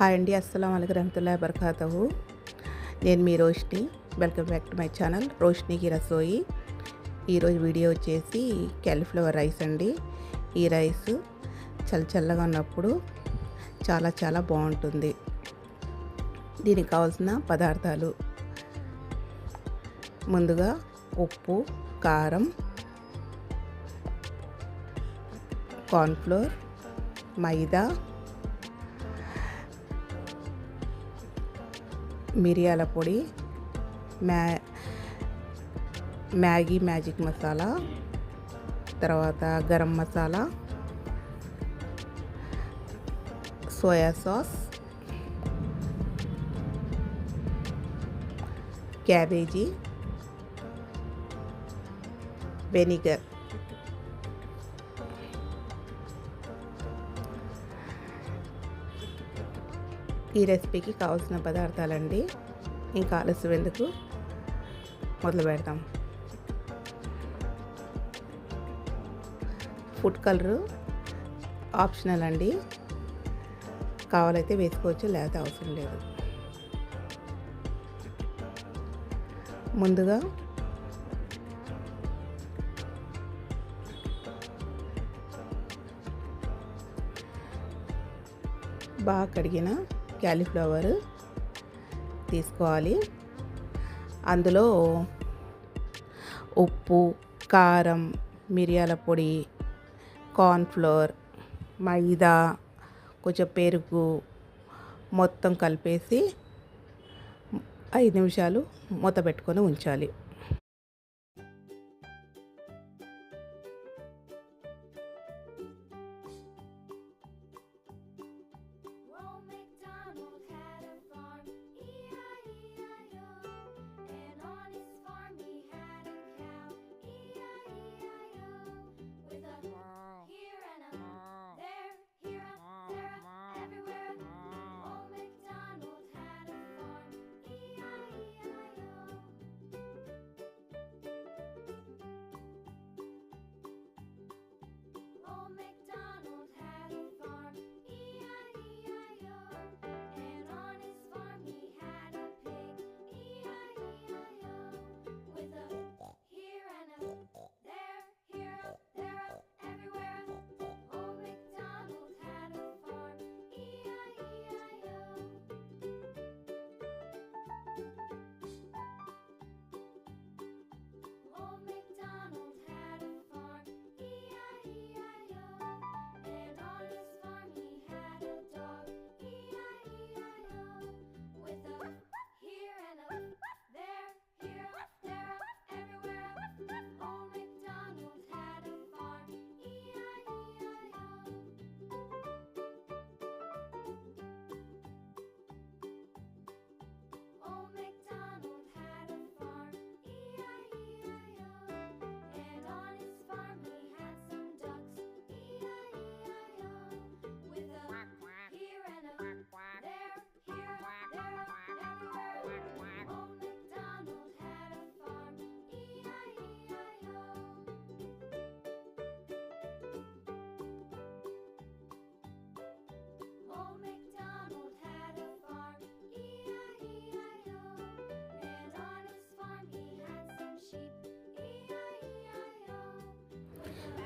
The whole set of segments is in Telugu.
హాయ్ అండి అస్సలం అయికు రహమతుల్లా బర్కాతహు నేను మీ Roshni. Welcome back to my channel రోష్నికి Rasoi. ఈరోజు వీడియో వచ్చేసి క్యాలీఫ్లవర్ రైస్ అండి. ఈ రైస్ చల్ల చల్లగా ఉన్నప్పుడు చాలా చాలా బాగుంటుంది. దీనికి కావాల్సిన పదార్థాలు ముందుగా ఉప్పు కారం కార్న్ఫ్లోర్ మైదా మిరియాల పొడి మ్యా మ్యాగీ మ్యాజిక్ మసాలా తర్వాత garam masala soya sauce cabbage vinegar ఈ రెసిపీకి కావాల్సిన పదార్థాలండి. ఇంకా ఆలస్యం ఎందుకు? మొదలు పెడతాం ఫుడ్ కలరు ఆప్షనల్ అండి. కావాలైతే వేసుకోవచ్చు లేకపోతే అవసరం లేదు. ముందుగా బాగా కడిగిన క్యాలీఫ్లవర్ తీసుకోవాలి. అందులో ఉప్పు కారం మిరియాల పొడి కార్న్ఫ్లోర్ మైదా కొంచెం పెరుగు మొత్తం కలిపేసి ఐదు నిమిషాలు మూత పెట్టుకొని ఉంచాలి.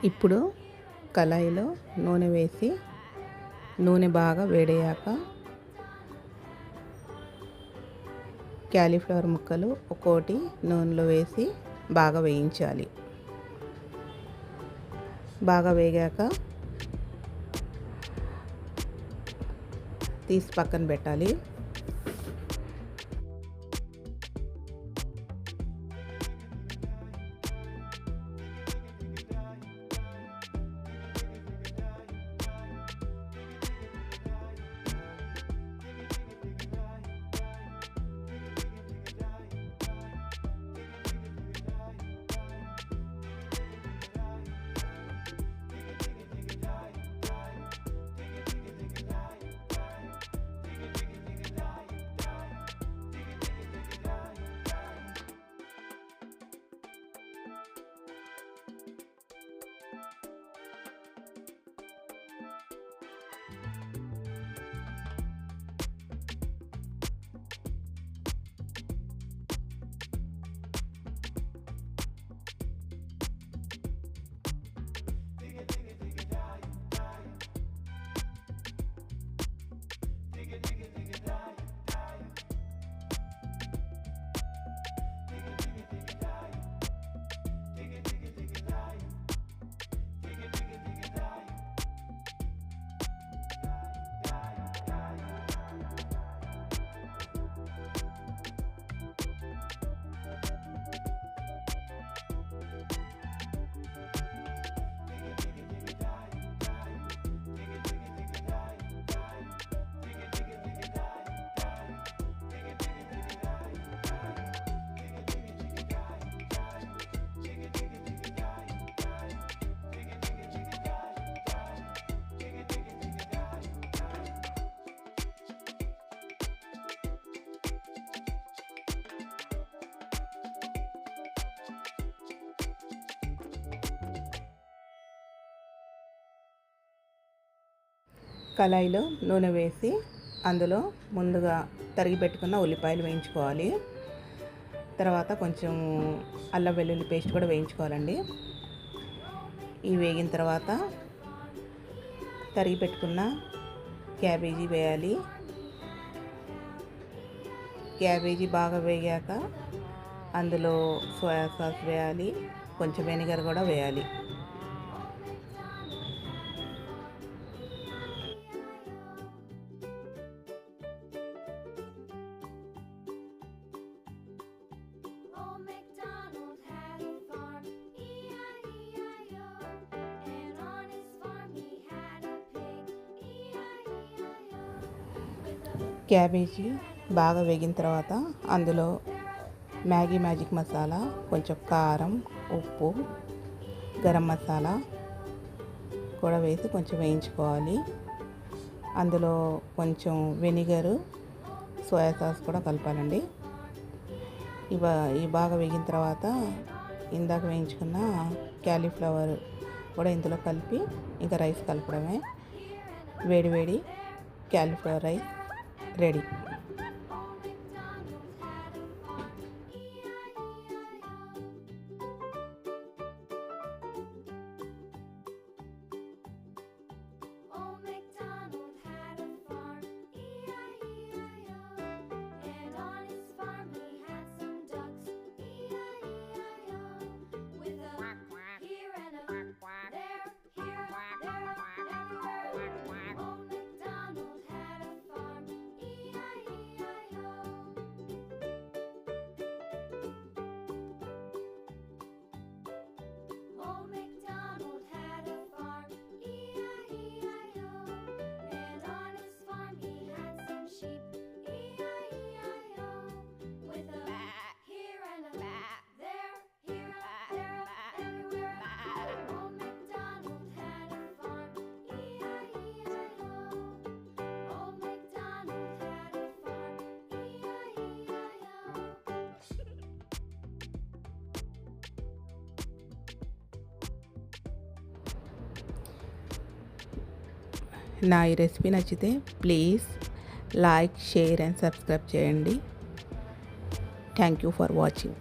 ఇప్పుడు కళాయిలో నూనె వేసి నూనె బాగా వేడయ్యాక క్యాలీఫ్లవర్ ముక్కలు ఒక్కోటి నూనెలో వేసి బాగా వేయించాలి. బాగా వేగాక తీసి పక్కన పెట్టాలి. కళాయిలో నూనె వేసి అందులో ముందుగా తరిగి పెట్టుకున్న ఉల్లిపాయలు వేయించుకోవాలి. తర్వాత కొంచెం అల్లం వెల్లుల్లి పేస్ట్ కూడా వేయించుకోవాలండి. ఇవి వేగిన తర్వాత తరిగి పెట్టుకున్న క్యాబేజీ వేయాలి. క్యాబేజీ బాగా వేగాక అందులో సోయా సాస్ వేయాలి. కొంచెం వెనిగర్ కూడా వేయాలి. క్యాబేజీ బాగా వేగిన తర్వాత అందులో మ్యాగీ మ్యాజిక్ మసాలా కొంచెం కారం ఉప్పు గరం మసాలా కూడా వేసి కొంచెం వేయించుకోవాలి. అందులో కొంచెం వెనిగరు సోయా సాస్ కూడా కలపాలండి. ఇవ ఇవి బాగా వేగిన తర్వాత ఇందాక వేయించుకున్న క్యాలీఫ్లవర్ కూడా ఇందులో కలిపి ఇంకా రైస్ కలపడమే. వేడి వేడి క్యాలీఫ్లవర్ రైస్ रेडी నా ఈ రెసిపీ నచ్చితే please like share and subscribe చేయండి. Thank you for watching.